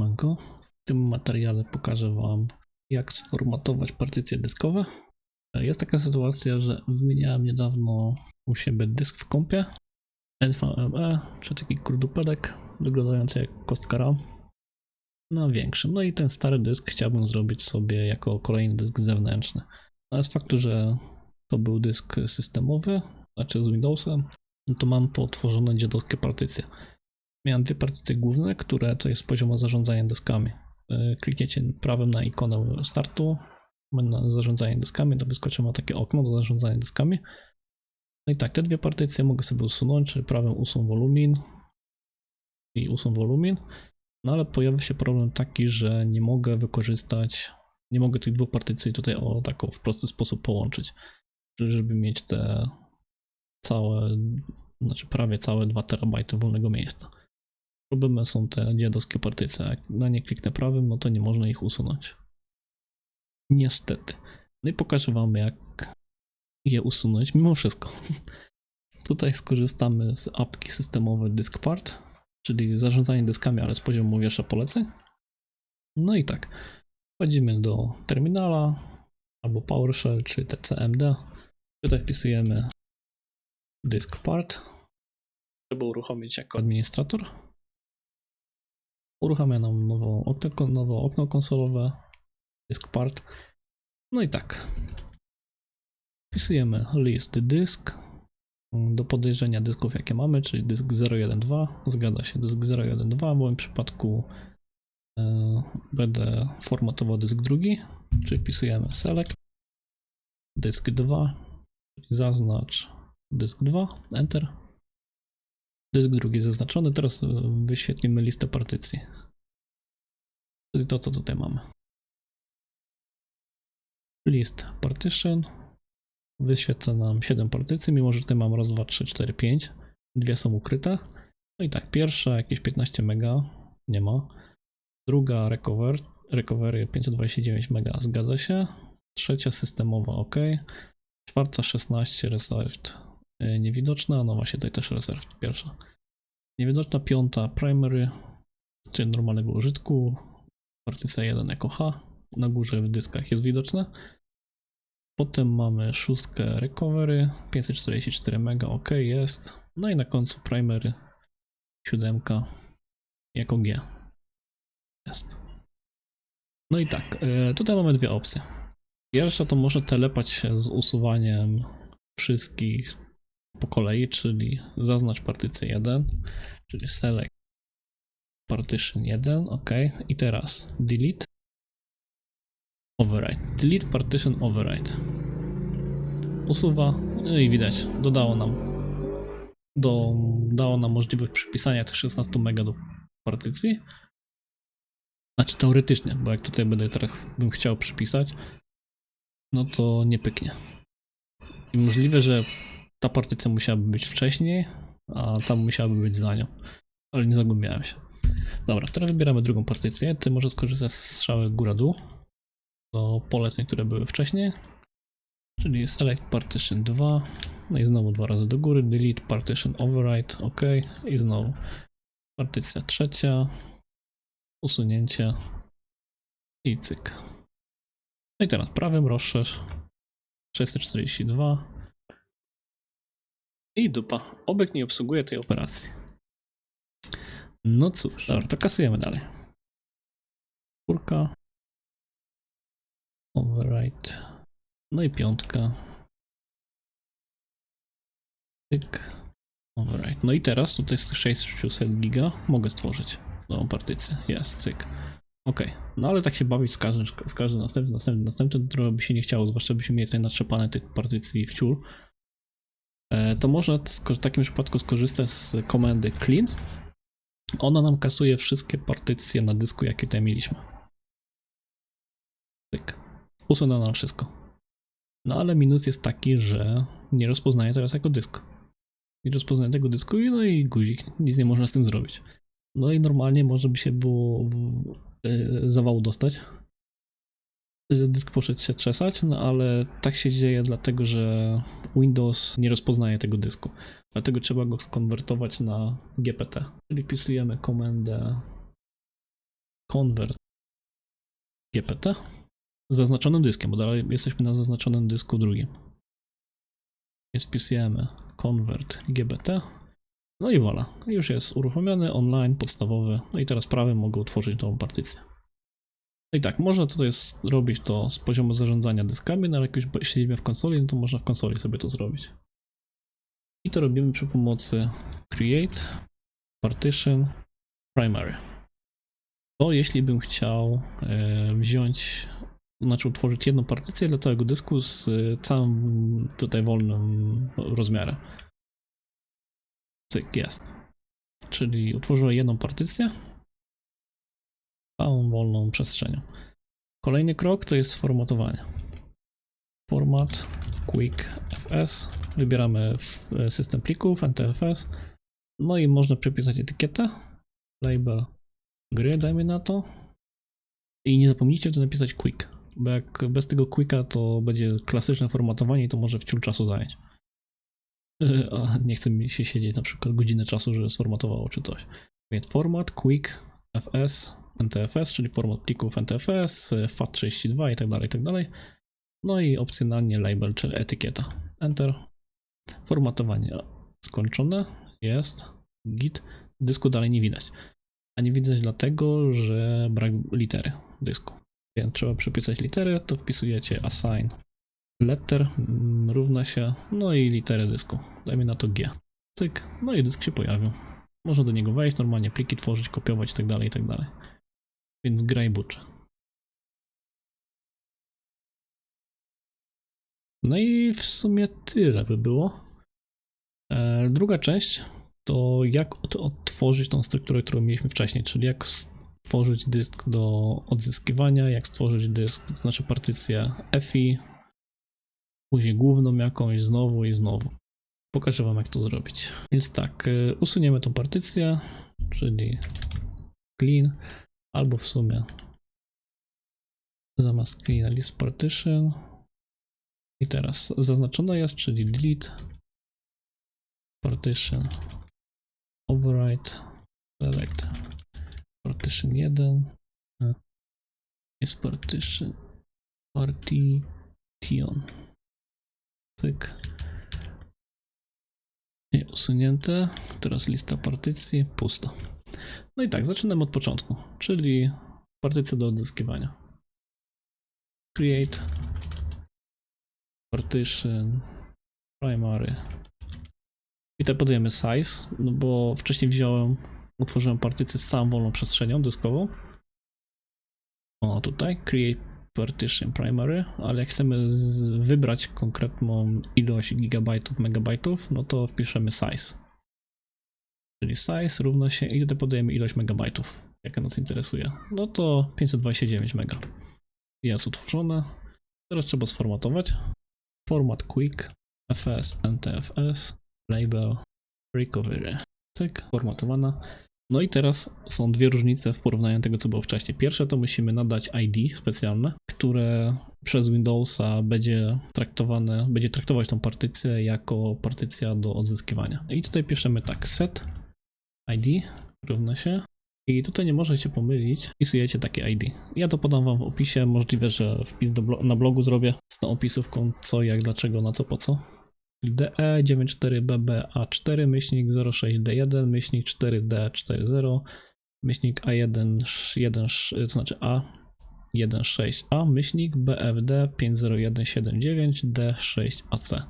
Mango. W tym materiale pokażę Wam, jak sformatować partycje dyskowe. Jest taka sytuacja, że wymieniałem niedawno u siebie dysk w kompie NVMe, czy taki kurdupedek wyglądający jak kostka RAM na większym. No i ten stary dysk chciałbym zrobić sobie jako kolejny dysk zewnętrzny. Ale z faktu, że to był dysk systemowy, znaczy z Windowsem, no to mam potworzone dziadowskie partycje. Miałem dwie partycje główne, które to jest poziomo zarządzania dyskami. Yy, Klikniecie prawym na ikonę startu, na zarządzanie dyskami, to wyskoczy ma takie okno do zarządzania dyskami. No i tak, te dwie partycje mogę sobie usunąć, czyli prawym usun wolumin i usun wolumin. No ale pojawia się problem taki, że nie mogę wykorzystać, nie mogę tych dwóch partycji tutaj o taką w prosty sposób połączyć, czyli żeby mieć te całe, znaczy prawie całe 2 terabajty wolnego miejsca. Problemem są te dziadowskie partycje. Jak na nie kliknę prawym, no to nie można ich usunąć. Niestety. No i pokażę wam jak je usunąć mimo wszystko. Tutaj skorzystamy z apki systemowej DiskPart, czyli zarządzanie dyskami, ale z poziomu wiersza poleceń. No i tak, wchodzimy do terminala albo PowerShell, czy TCMD. Tutaj wpisujemy DiskPart, żeby uruchomić jako administrator. Uruchamia nam okno, nowe okno konsolowe, DiskPart. No i tak, Wpisujemy list dysk do podejrzenia dysków jakie mamy, czyli dysk 012, zgadza się, dysk 012, w moim przypadku e, będę formatował dysk drugi, czyli wpisujemy select dysk 2, czyli zaznacz dysk 2, enter. Dysk drugi zaznaczony, teraz wyświetlimy listę partycji. Czyli to co tutaj mamy. List partition, wyświetla nam 7 partycji, mimo że tutaj mam raz, 2, 3, 4, 5. Dwie są ukryte. No i tak, pierwsza jakieś 15 mega, nie ma. Druga recover, recovery 529 mega, zgadza się. Trzecia systemowa, ok. Czwarta 16 reserved, niewidoczna, no właśnie tutaj też reserved, pierwsza. Niewidoczna, piąta primary, czyli normalnego użytku. Partycja 1 jako H, na górze w dyskach jest widoczne. Potem mamy szóstkę recovery, 544 mega, ok jest. No i na końcu primary, siódemka jako G. Jest. No i tak, e, tutaj mamy dwie opcje. Pierwsza to może telepać się z usuwaniem wszystkich po kolei, czyli zaznacz partycję 1, czyli select partition 1, ok. I teraz delete Override. Delete partition override. Usuwa. No i widać, dodało nam. Do, dało nam możliwość przypisania tych 16 mega do partycji. Znaczy teoretycznie, bo jak tutaj będę teraz bym chciał przypisać, no to nie pyknie. I możliwe, że ta partycja musiałaby być wcześniej, a tam musiałaby być za nią. Ale nie zagłębiałem się. Dobra, teraz wybieramy drugą partycję. Ty może skorzystać z strzały góra-dół do poleceń, które były wcześniej. Czyli select partition 2, no i znowu dwa razy do góry, delete partition override, ok, i znowu partycja trzecia, usunięcie i cyk. No i teraz prawym rozszerz 642 i dupa. Obiekt nie obsługuje tej operacji. No cóż, dobra, to kasujemy dalej. Czwórka, Override. No i piątka. Tyk. Override. No i teraz tutaj z tych 600 giga mogę stworzyć nową partycję. Jest, cyk. Ok, no ale tak się bawić z każdym, z każdym następnym, następnym, następnym, trochę by się nie chciało, zwłaszcza byśmy mieli tutaj natrzepane tych partycji w ciul. E, to można w takim przypadku skorzystać z komendy clean. Ona nam kasuje wszystkie partycje na dysku, jakie tutaj mieliśmy. Cyk usunął nam wszystko. No ale minus jest taki, że nie rozpoznaje teraz jako dysk. Nie rozpoznaje tego dysku i no i guzik, nic nie można z tym zrobić. No i normalnie może by się było yy, zawału dostać. Dysk poszedł się trzesać, no ale tak się dzieje dlatego, że Windows nie rozpoznaje tego dysku. Dlatego trzeba go skonwertować na GPT. Czyli wpisujemy komendę convert GPT z zaznaczonym dyskiem, bo dalej jesteśmy na zaznaczonym dysku drugim. Jest wpisujemy convert GBT. No i voilà, już jest uruchomiony, online, podstawowy. No i teraz prawym mogę utworzyć nową partycję. No i tak, można to jest robić to z poziomu zarządzania dyskami, no ale jak już siedzimy w konsoli, no to można w konsoli sobie to zrobić. I to robimy przy pomocy create, partition, primary. To jeśli bym chciał e, wziąć, znaczy utworzyć jedną partycję dla całego dysku z e, całym tutaj wolnym rozmiarem. Cyk, jest. Czyli utworzyłem jedną partycję całą wolną przestrzenią. Kolejny krok to jest sformatowanie. Format Quick FS. Wybieramy e, system plików NTFS. No i można przypisać etykietę, label gry, dajmy na to. I nie zapomnijcie tu napisać quick, bo jak bez tego quicka to będzie klasyczne formatowanie i to może wciul czasu zająć. Yy, A nie chce mi się siedzieć na przykład godzinę czasu, żeby sformatowało czy coś. Więc format quick fs NTFS, czyli format plików NTFS, FAT32 i tak tak dalej. No i opcjonalnie label, czyli etykieta. Enter. Formatowanie skończone. Jest. Git. Dysku dalej nie widać. A nie widać dlatego, że brak litery dysku. Więc trzeba przypisać litery, to wpisujecie assign letter mm, równa się, no i litery dysku. Dajmy na to G. Cyk. No i dysk się pojawił. Można do niego wejść, normalnie pliki tworzyć, kopiować itd., tak itd. Więc graj bucze. No i w sumie tyle by było. E, Druga część to jak od- odtworzyć tą strukturę, którą mieliśmy wcześniej, czyli jak stworzyć dysk do odzyskiwania, jak stworzyć dysk, to znaczy partycję EFI, później główną jakąś, znowu i znowu. Pokażę wam jak to zrobić. Więc tak, y, usuniemy tą partycję, czyli clean, albo w sumie. Zamiast clean list partition. I teraz zaznaczone jest, czyli delete partition. Override select partition 1 jest partition partition. Cyk. I usunięte. Teraz lista partycji. Pusta. No i tak, zaczynamy od początku, czyli partycja do odzyskiwania. Create partition primary i tutaj podajemy size, no bo wcześniej wziąłem, utworzyłem partycję z całą wolną przestrzenią dyskową. O, tutaj create partition primary, ale jak chcemy wybrać konkretną ilość gigabajtów, megabajtów, no to wpiszemy size. Czyli size równa się i tutaj podajemy ilość megabajtów, jaka nas interesuje. No to 529 mega. Jest utworzone. Teraz trzeba sformatować. Format quick, fs, ntfs, label, recovery. Cyk, formatowana. No i teraz są dwie różnice w porównaniu tego, co było wcześniej. Pierwsze to musimy nadać ID specjalne, które przez Windowsa będzie traktowane, będzie traktować tą partycję jako partycja do odzyskiwania. I tutaj piszemy tak, set ID równa się i tutaj nie możecie pomylić, wpisujecie takie ID. Ja to podam wam w opisie, możliwe, że wpis blo- na blogu zrobię z tą opisówką co, jak, dlaczego, na co, po co. E DE94BBA4 myślnik 06D1 myślnik 4D40 myślnik A1 1 to znaczy A16A myślnik BFD 50179 D6AC.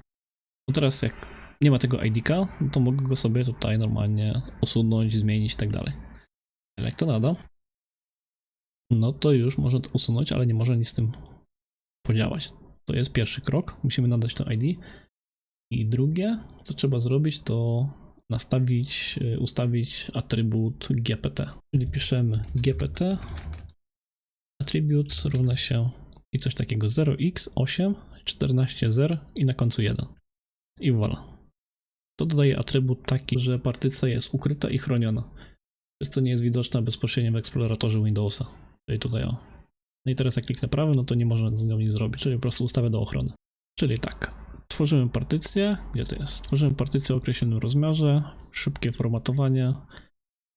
No teraz jak nie ma tego ID-ka, no to mogę go sobie tutaj normalnie usunąć, zmienić i tak dalej. Ale jak to nada, no to już może to usunąć, ale nie może nic z tym podziałać. To jest pierwszy krok, musimy nadać to ID. I drugie, co trzeba zrobić, to nastawić, y, ustawić atrybut GPT. Czyli piszemy GPT, attribute równa się i coś takiego 0x8, 14 zer i na końcu 1. I voilà. To dodaje atrybut taki, że partycja jest ukryta i chroniona. Przez to nie jest widoczna bezpośrednio w eksploratorze Windowsa. Czyli tutaj o. No i teraz jak kliknę prawym, no to nie można z nią nic zrobić, czyli po prostu ustawię do ochrony. Czyli tak, tworzymy partycję, gdzie to jest? Tworzymy partycję o określonym rozmiarze, szybkie formatowanie,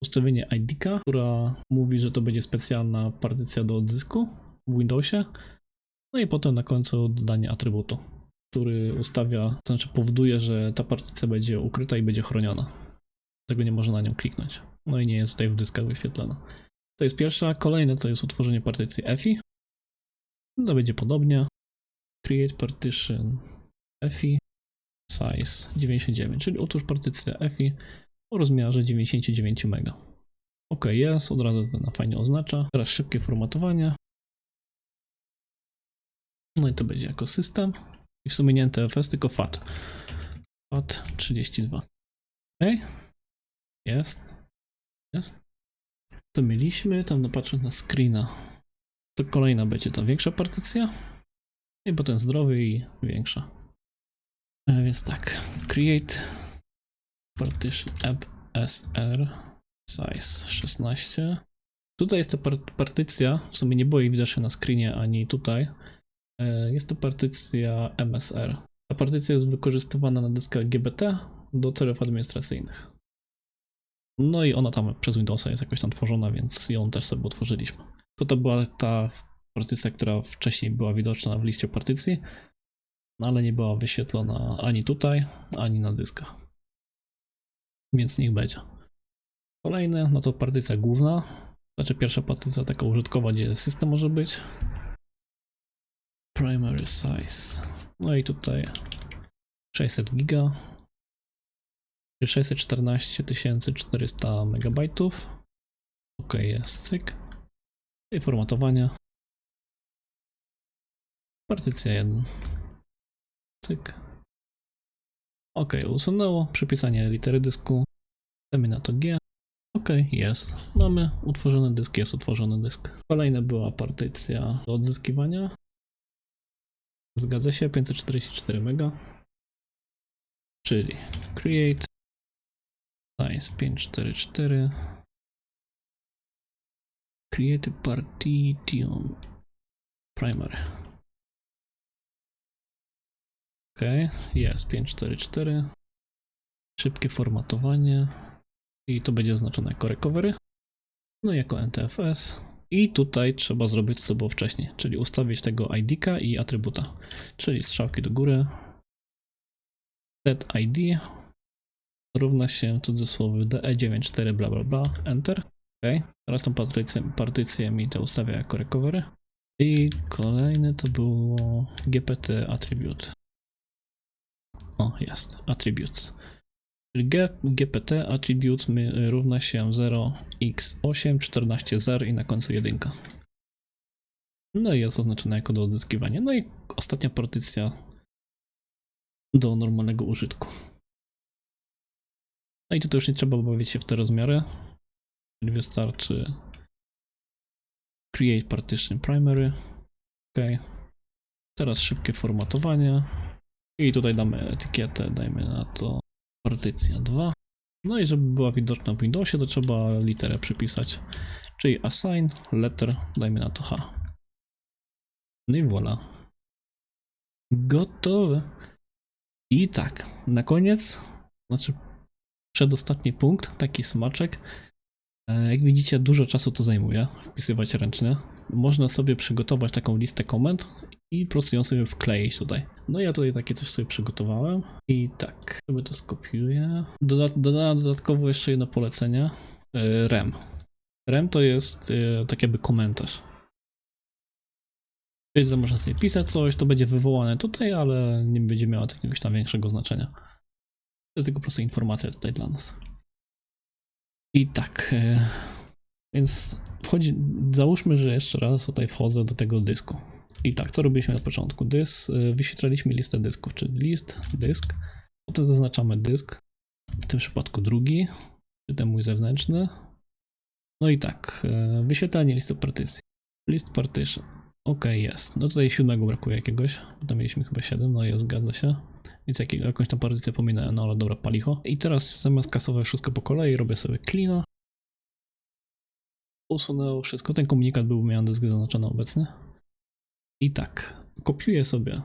ustawienie ID-ka, która mówi, że to będzie specjalna partycja do odzysku w Windowsie. No i potem na końcu dodanie atrybutu, który ustawia, to znaczy powoduje, że ta partycja będzie ukryta i będzie chroniona. Tego nie można na nią kliknąć. No i nie jest tutaj w dyskach wyświetlona. To jest pierwsza. Kolejne to jest utworzenie partycji EFI. No będzie podobnie. Create partition EFI size 99, czyli utwórz partycję EFI o rozmiarze 99 MB. OK, jest, od razu to na fajnie oznacza. Teraz szybkie formatowanie. No i to będzie jako system. I w sumie nie NTFS, tylko FAT. FAT 32. OK. Jest. Jest. To mieliśmy, tam napatrząc na screena. To kolejna będzie ta większa partycja. I potem zdrowy i większa. E, Więc tak, create partition app sr size 16. Tutaj jest ta par- partycja, w sumie nie było jej widoczna na screenie ani tutaj. E, Jest to partycja MSR. Ta partycja jest wykorzystywana na dyskach GBT do celów administracyjnych. No i ona tam przez Windowsa jest jakoś tam tworzona, więc ją też sobie otworzyliśmy. To to była ta partycja, która wcześniej była widoczna w liście partycji, no ale nie była wyświetlona ani tutaj, ani na dyskach. Więc niech będzie. Kolejne, no to partycja główna. Znaczy pierwsza partycja taka użytkowa, gdzie system może być. Primary size. No i tutaj 600 giga. 614 400 megabajtów. Ok, jest, cyk. I formatowanie. Partycja 1. Cyk. Ok, usunęło. Przypisanie litery dysku. Damy na to G. Ok, jest. Mamy utworzony dysk, jest utworzony dysk. Kolejna była partycja do odzyskiwania. Zgadza się, 544 MB. Czyli create size 544 create partition primary. Ok, jest 544. Szybkie formatowanie. I to będzie oznaczone jako recovery. No i jako NTFS. I tutaj trzeba zrobić co było wcześniej, czyli ustawić tego ID-ka i atrybuta. Czyli strzałki do góry. Set ID równa się cudzysłowy DE94 bla bla bla, enter. Ok, teraz tą partycję, partycję mi to ustawia jako recovery. I kolejne to było GPT attribute. O, jest, attributes. GPT attribute my- równa się 0x8 14 zer i na końcu 1. No i jest oznaczone jako do odzyskiwania. No i ostatnia partycja do normalnego użytku. No i tutaj już nie trzeba bawić się w te rozmiary. Czyli wystarczy create partition primary. OK. Teraz szybkie formatowanie. I tutaj damy etykietę, dajmy na to partycja 2. No i żeby była widoczna w Windowsie, to trzeba literę przypisać. Czyli assign letter, dajmy na to H. No i voilà. Gotowe. I tak, na koniec, znaczy przedostatni punkt, taki smaczek. E, Jak widzicie, dużo czasu to zajmuje wpisywać ręcznie. Można sobie przygotować taką listę komend i po prostu ją sobie wkleić tutaj. No ja tutaj takie coś sobie przygotowałem i tak, sobie to skopiuję. Doda dodatkowo jeszcze jedno polecenie. e, REM. REM to jest e, tak jakby komentarz. Czyli że można sobie pisać coś, to będzie wywołane tutaj, ale nie będzie miało jakiegoś tam większego znaczenia. To jest tylko po prostu informacja tutaj dla nas. I tak, e, więc wchodzi, załóżmy, że jeszcze raz tutaj wchodzę do tego dysku. I tak, co robiliśmy na początku? Dys, e, wyświetlaliśmy listę dysków, czyli list, dysk, potem zaznaczamy dysk, w tym przypadku drugi, czy ten mój zewnętrzny. No i tak, e, wyświetlanie listy partycji. List partition. Ok, jest. No tutaj siódmego brakuje jakiegoś, bo tam mieliśmy chyba 7, no i zgadza się. Więc jak, jakąś tam partycję pominąłem, no ale dobra, palicho. I teraz zamiast kasować wszystko po kolei, robię sobie cleana. Usunęło wszystko. Ten komunikat był miał dysk zaznaczony obecnie. I tak, kopiuję sobie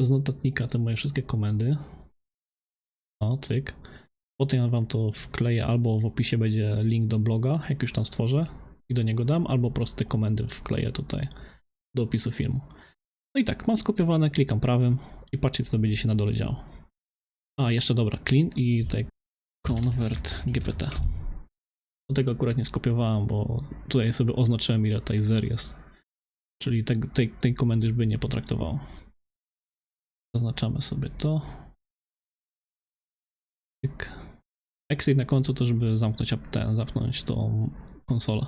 z notatnika te moje wszystkie komendy. O, cyk. Potem wam to wkleję, albo w opisie będzie link do bloga, jak już tam stworzę i do niego dam, albo proste komendy wkleję tutaj do opisu filmu. No i tak, mam skopiowane, klikam prawym i patrzcie co będzie się na dole działo. A, jeszcze dobra, clean i tutaj convert gpt. Do tego akurat nie skopiowałem, bo tutaj sobie oznaczyłem ile tutaj zer jest. Czyli te, tej, tej komendy już by nie potraktowało. Zaznaczamy sobie to. Exit na końcu to, żeby zamknąć ten, zamknąć tą konsolę.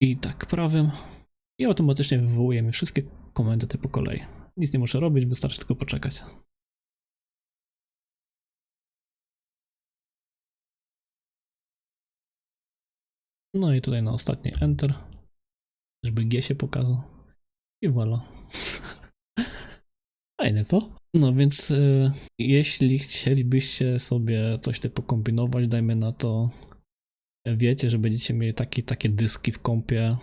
I tak, prawym. I automatycznie wywołuje mi wszystkie komendy te po kolei. Nic nie muszę robić, wystarczy tylko poczekać. No i tutaj na ostatni Enter, żeby G się pokazał. I voilà. Fajne, co? No więc y, jeśli chcielibyście sobie coś typu kombinować, dajmy na to, wiecie, że będziecie mieli taki, takie dyski w kompie,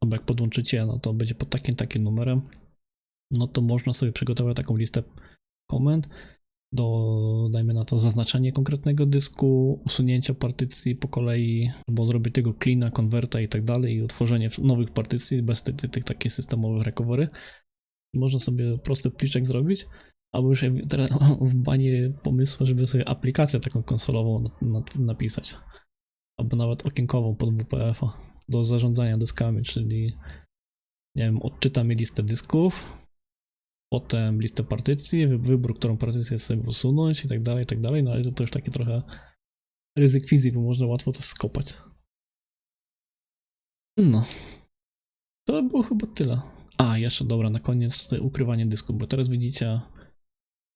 albo jak podłączycie, no to będzie pod takim, takim numerem, no to można sobie przygotować taką listę komend do, dajmy na to, zaznaczenie konkretnego dysku, usunięcia partycji po kolei, albo zrobić tego cleana, konwerta i tak dalej i utworzenie nowych partycji bez tych, tych, tych takich systemowych recovery. Można sobie prosty pliczek zrobić, albo już teraz w banie pomysłu, żeby sobie aplikację taką konsolową na- na- napisać, albo nawet okienkową pod WPF-a do zarządzania dyskami, czyli nie wiem, odczyta listę dysków, potem listę partycji, wy- wybór, którą partycję sobie usunąć i tak dalej, i tak dalej, no ale to, to już takie trochę ryzyk fizyki, bo można łatwo to skopać. No. To było chyba tyle. A, jeszcze dobra, na koniec ukrywanie dysku, bo teraz widzicie,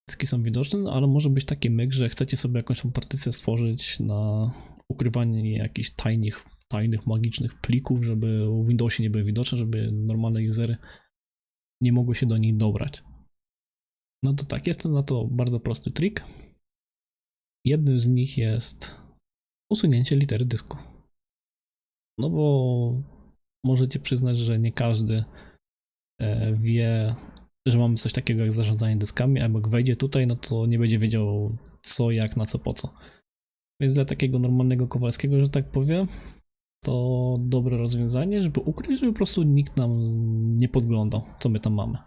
dyski są widoczne, no, ale może być taki myk, że chcecie sobie jakąś partycję stworzyć na ukrywanie jakichś tajnych, tajnych, magicznych plików, żeby w Windowsie nie były widoczne, żeby normalne usery nie mogły się do nich dobrać. No to tak, jest na to bardzo prosty trik. Jednym z nich jest usunięcie litery dysku. No bo możecie przyznać, że nie każdy e, wie, że mamy coś takiego jak zarządzanie dyskami, albo jak wejdzie tutaj, no to nie będzie wiedział co, jak, na co, po co. Więc dla takiego normalnego Kowalskiego, że tak powiem, to dobre rozwiązanie, żeby ukryć, żeby po prostu nikt nam nie podglądał, co my tam mamy.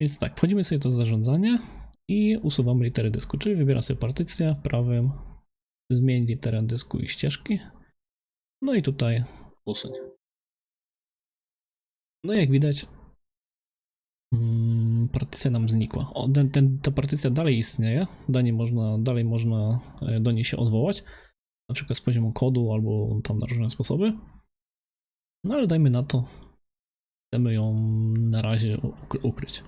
Więc tak, wchodzimy sobie to zarządzanie i usuwamy litery dysku, czyli wybieram sobie partycję prawym, zmień literę dysku i ścieżki. No i tutaj usuń. No i jak widać, mm, partycja nam znikła. O, ten, ten, ta partycja dalej istnieje, dalej można, dalej można e, do niej się odwołać, na przykład z poziomu kodu albo tam na różne sposoby. No ale dajmy na to, chcemy ją na razie uk- ukryć.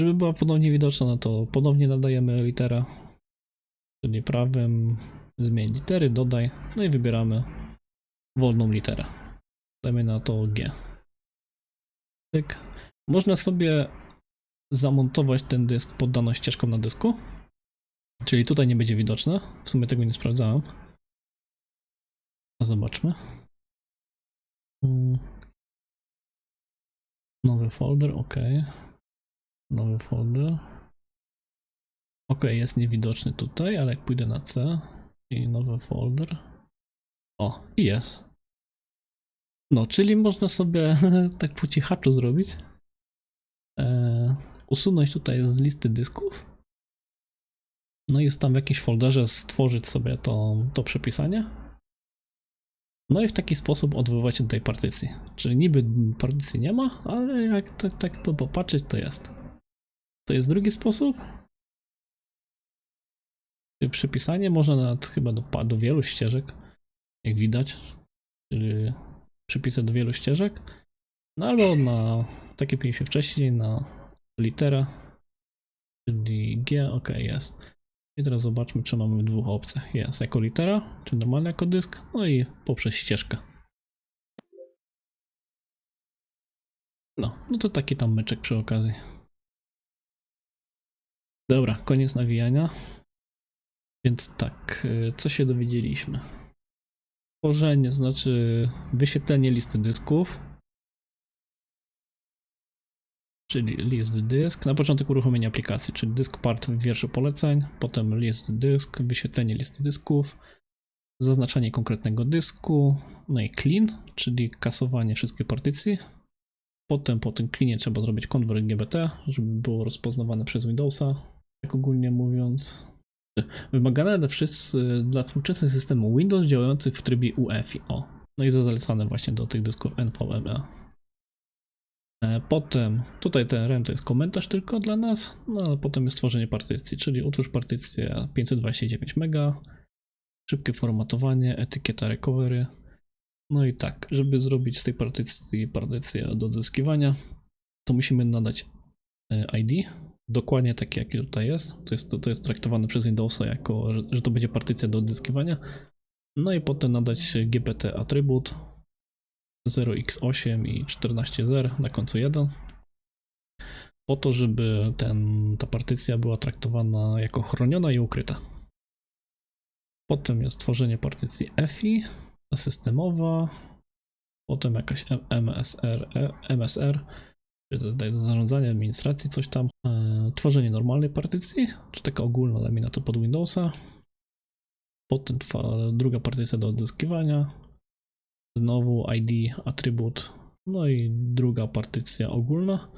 Żeby była ponownie widoczna, no to ponownie nadajemy literę, czyli prawym zmień litery, dodaj, no i wybieramy wolną literę. Dajmy na to G. Tyk. Można sobie zamontować ten dysk pod daną ścieżką na dysku, czyli tutaj nie będzie widoczne. W sumie tego nie sprawdzałem. Zobaczmy. Mm. Nowy folder, ok. Nowy folder. Ok, jest niewidoczny tutaj, ale jak pójdę na C i nowy folder. O, i jest. No, czyli można sobie tak po cichaczu zrobić. E, usunąć tutaj z listy dysków. No i tam w jakimś folderze stworzyć sobie to, to przepisanie. No i w taki sposób odwoływać się do tej partycji. Czyli niby partycji nie ma, ale jak tak, tak po- popatrzeć, to jest. To jest drugi sposób. Przypisanie można nawet chyba do, do wielu ścieżek, jak widać. Czyli przypisać do wielu ścieżek. No albo na, tak jak mieliśmy wcześniej, na literę, czyli G, ok, jest. I teraz zobaczmy, czy mamy dwóch opcjach. Jest jako litera, czy normalnie jako dysk, no i poprzez ścieżkę. No, no to taki tam myczek przy okazji. Dobra, koniec nawijania. Więc tak, y, co się dowiedzieliśmy? Tworzenie, znaczy wyświetlenie listy dysków. Czyli list dysk, na początek uruchomienia aplikacji, czyli dysk part w wierszu poleceń, potem list dysk, wyświetlenie listy dysków, zaznaczanie konkretnego dysku, no i clean, czyli kasowanie wszystkich partycji. Potem po tym cleanie trzeba zrobić konwert GBT, żeby było rozpoznawane przez Windowsa, tak ogólnie mówiąc. Wymagane dla, dla współczesnych systemów Windows działających w trybie UEFI. O, no i zalecane właśnie do tych dysków NVMe. E, Potem, tutaj ten rem to jest komentarz tylko dla nas, no ale potem jest tworzenie partycji, czyli utwórz partycję 529 MB, szybkie formatowanie, etykieta recovery. No i tak, żeby zrobić z tej partycji partycję do odzyskiwania, to musimy nadać e, ID, dokładnie takie jakie tutaj jest. To jest, to jest traktowane przez Windowsa jako, że, że to będzie partycja do odzyskiwania. No i potem nadać GPT atrybut 0x8 i 14.0 na końcu 1 po to, żeby ten, ta partycja była traktowana jako chroniona i ukryta. Potem jest tworzenie partycji EFI, systemowa, potem jakaś MSR, e, MSR, czyli to zarządzanie administracji, coś tam, e, tworzenie normalnej partycji, czy taka ogólna laminata pod Windowsa, potem druga partycja do odzyskiwania, znowu ID, atrybut, no i druga partycja ogólna,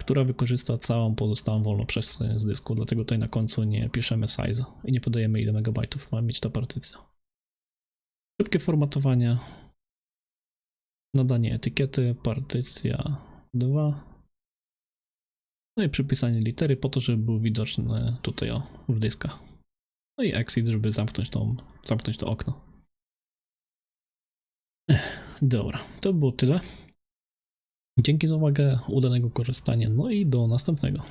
która wykorzysta całą pozostałą wolną przestrzeń z dysku, dlatego tutaj na końcu nie piszemy size i nie podajemy ile megabajtów ma mieć ta partycja. Szybkie formatowanie, nadanie etykiety, partycja 2, no i przypisanie litery po to, żeby był widoczny tutaj o, w dyskach. No i exit, żeby zamknąć, tą, zamknąć to okno. Dobra, to było tyle. Dzięki za uwagę, udanego korzystania, no i do następnego.